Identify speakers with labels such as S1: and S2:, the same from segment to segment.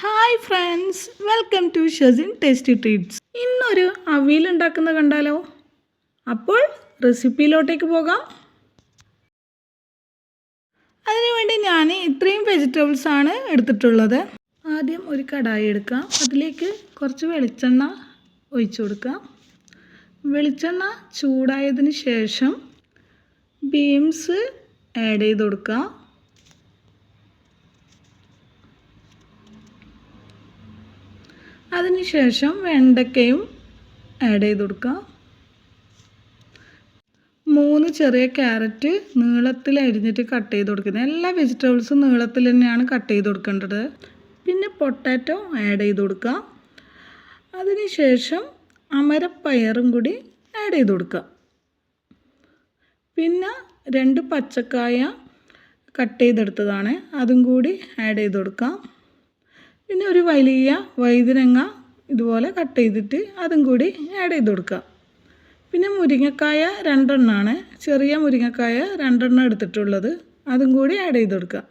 S1: Hi friends welcome to Shazin tasty treats ഇന്നൊരു അവിയൽ ഉണ്ടാക്കുന്ന കണ്ടാലോ? അപ്പോൾ റെസിപ്പിയിലോട്ടേക്ക് പോകാം. അതിനുവേണ്ടി ഞാൻ ഇത്രയും വെജിറ്റബിൾസ് ആണ് എടുത്തിട്ടുള്ളത്. ആദ്യം ഒരു കടായി എടുക്കാം. അതിലേക്ക് കുറച്ച് വെളിച്ചെണ്ണ ഒഴിച്ചു കൊടുക്കാം. വെളിച്ചെണ്ണ ചൂടായതിന് ശേഷം ബീൻസ് ആഡ് ചെയ്ത് കൊടുക്കാം. അതിനുശേഷം വെണ്ടയ്ക്കയും ആഡ് ചെയ്ത് കൊടുക്കുക. മൂന്ന് ചെറിയ ക്യാരറ്റ് നീളത്തിൽ അരിഞ്ഞിട്ട് കട്ട് ചെയ്ത് കൊടുക്കുന്നത്. എല്ലാ വെജിറ്റബിൾസും നീളത്തിൽ തന്നെയാണ് കട്ട് ചെയ്ത് കൊടുക്കേണ്ടത്. പിന്നെ പൊട്ടാറ്റോ ആഡ് ചെയ്ത് കൊടുക്കുക. അതിനുശേഷം അമരപ്പയറും കൂടി ആഡ് ചെയ്ത് കൊടുക്കുക. പിന്നെ രണ്ട് പച്ചക്കായ കട്ട് ചെയ്തെടുത്തതാണ്. അതും കൂടി ആഡ് ചെയ്ത് കൊടുക്കാം പിന്നെ ഒരു വലിയ വഴുതനങ്ങ ഇതുപോലെ കട്ട് ചെയ്തിട്ട് അതും കൂടി ആഡ് ചെയ്ത് കൊടുക്കുക. പിന്നെ മുരിങ്ങക്കായ രണ്ടെണ്ണമാണ് ചെറിയ മുരിങ്ങക്കായ രണ്ടെണ്ണം എടുത്തിട്ടുള്ളത്. അതും കൂടി ആഡ് ചെയ്ത് കൊടുക്കുക.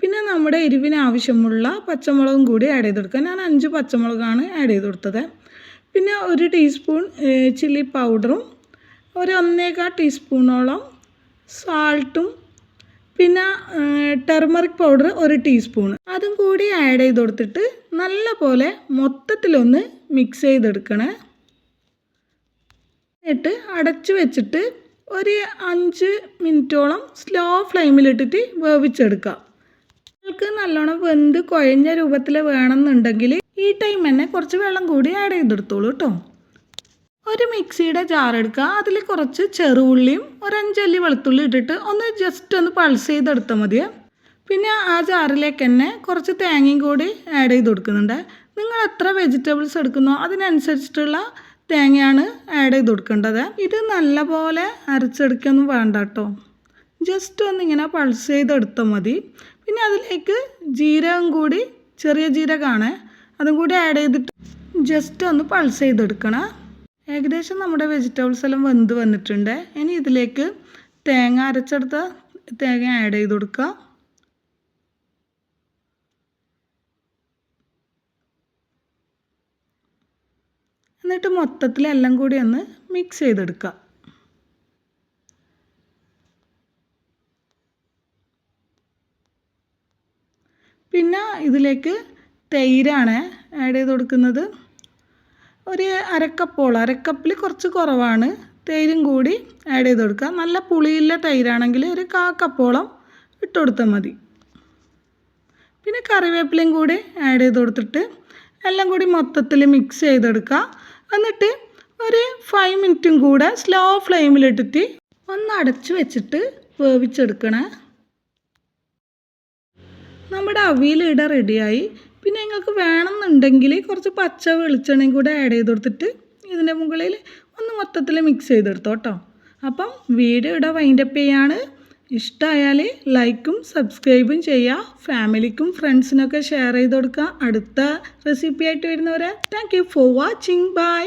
S1: പിന്നെ നമ്മുടെ എരിവിന് ആവശ്യമുള്ള പച്ചമുളകും കൂടി ആഡ് ചെയ്ത് കൊടുക്കുക. ഞാൻ അഞ്ച് പച്ചമുളകാണ് ആഡ് ചെയ്ത് കൊടുത്തത്. പിന്നെ ഒരു ടീസ്പൂൺ ചില്ലി പൗഡറും ഒരു ഒന്നേകാൽ ടീസ്പൂണോളം സാൾട്ടും പിന്നെ ടെർമറിക് പൗഡർ ഒരു ടീസ്പൂൺ അതും കൂടി ആഡ് ചെയ്ത് കൊടുത്തിട്ട് നല്ല പോലെ മൊത്തത്തിലൊന്ന് മിക്സ് ചെയ്തെടുക്കണേ. എന്നിട്ട് അടച്ചു വെച്ചിട്ട് ഒരു അഞ്ച് മിനിറ്റോളം സ്ലോ ഫ്ലെയിമിലിട്ടിട്ട് വേവിച്ചെടുക്കാം. നിങ്ങൾക്ക് നല്ലോണം വെന്ത് കുഴഞ്ഞ രൂപത്തിൽ വേണമെന്നുണ്ടെങ്കിൽ ഈ ടൈം തന്നെ കുറച്ച് വെള്ളം കൂടി ആഡ് ചെയ്തെടുത്തോളൂ കേട്ടോ ഒരു മിക്സിയുടെ ജാർ എടുക്കുക. അതിൽ കുറച്ച് ചെറുള്ളിയും ഒരഞ്ചല്ലി വെളുത്തുള്ളി ഇട്ടിട്ട് ഒന്ന് ജസ്റ്റ് ഒന്ന് പൾസ് ചെയ്തെടുത്താൽ മതി പിന്നെ ആ ജാറിലേക്ക് തന്നെ കുറച്ച് തേങ്ങയും കൂടി ആഡ് ചെയ്ത് കൊടുക്കുന്നുണ്ട്. നിങ്ങൾ എത്ര വെജിറ്റബിൾസ് എടുക്കുന്നോ അതിനനുസരിച്ചിട്ടുള്ള തേങ്ങയാണ് ആഡ് ചെയ്ത് കൊടുക്കേണ്ടത്. ഇത് നല്ലപോലെ അരച്ചെടുക്കൊന്നും വേണ്ട കേട്ടോ ജസ്റ്റ് ഒന്ന് ഇങ്ങനെ പൾസ് ചെയ്തെടുത്താൽ മതി. പിന്നെ അതിലേക്ക് ജീരകം കൂടി ചെറിയ ജീരകമാണ്. അതും കൂടി ആഡ് ചെയ്തിട്ട് ജസ്റ്റ് ഒന്ന് പൾസ് ചെയ്തെടുക്കണം. ഏകദേശം നമ്മുടെ വെജിറ്റബിൾസ് എല്ലാം വെന്ത് വന്നിട്ടുണ്ട്. ഇനി ഇതിലേക്ക് തേങ്ങ അരച്ചെടുത്ത തേങ്ങ ആഡ് ചെയ്ത് കൊടുക്കുക. എന്നിട്ട് മൊത്തത്തിൽ എല്ലാം കൂടി ഒന്ന് മിക്സ് ചെയ്തെടുക്കുക. പിന്നെ ഇതിലേക്ക് തൈരാണ് ആഡ് ചെയ്ത് കൊടുക്കുന്നത്. ഒരു അരക്കപ്പോളം അരക്കപ്പിൽ കുറച്ച് കുറവാണ്. തൈരും കൂടി ആഡ് ചെയ്ത് കൊടുക്കുക. നല്ല പുളിയുള്ള തൈരാണെങ്കിൽ ഒരു കാക്കപ്പോളം ഇട്ട് കൊടുത്താൽ മതി. പിന്നെ കറിവേപ്പിലയും കൂടി ആഡ് ചെയ്ത് കൊടുത്തിട്ട് എല്ലാം കൂടി മൊത്തത്തിൽ മിക്സ് ചെയ്തെടുക്കുക എന്നിട്ട് ഒരു ഫൈവ് മിനിറ്റും കൂടെ സ്ലോ ഫ്ലെയിമിലിട്ടിട്ട് ഒന്ന് അടച്ചു വെച്ചിട്ട് വേവിച്ചെടുക്കണേ. നമ്മുടെ അവിയിൽ ഇട റെഡിയായി പിന്നെ നിങ്ങൾക്ക് വേണമെന്നുണ്ടെങ്കിൽ കുറച്ച് പച്ച വെളിച്ചെണ്ണയും കൂടെ ആഡ് ചെയ്ത് കൊടുത്തിട്ട് ഇതിന്റെ മുകളിൽ ഒന്ന് മൊത്തത്തിൽ മിക്സ് ചെയ്തെടുത്തോ കേട്ടോ അപ്പം വീഡിയോ ഇവിടെ വൈൻഡപ്പ് ചെയ്യാണ്. ഇഷ്ടമായാൽ ലൈക്കും സബ്സ്ക്രൈബും ചെയ്യുക. ഫാമിലിക്കും ഫ്രണ്ട്സിനൊക്കെ ഷെയർ ചെയ്ത് കൊടുക്കുക. അടുത്ത റെസിപ്പി ആയിട്ട് വരുന്നവരെ thank you for watching bye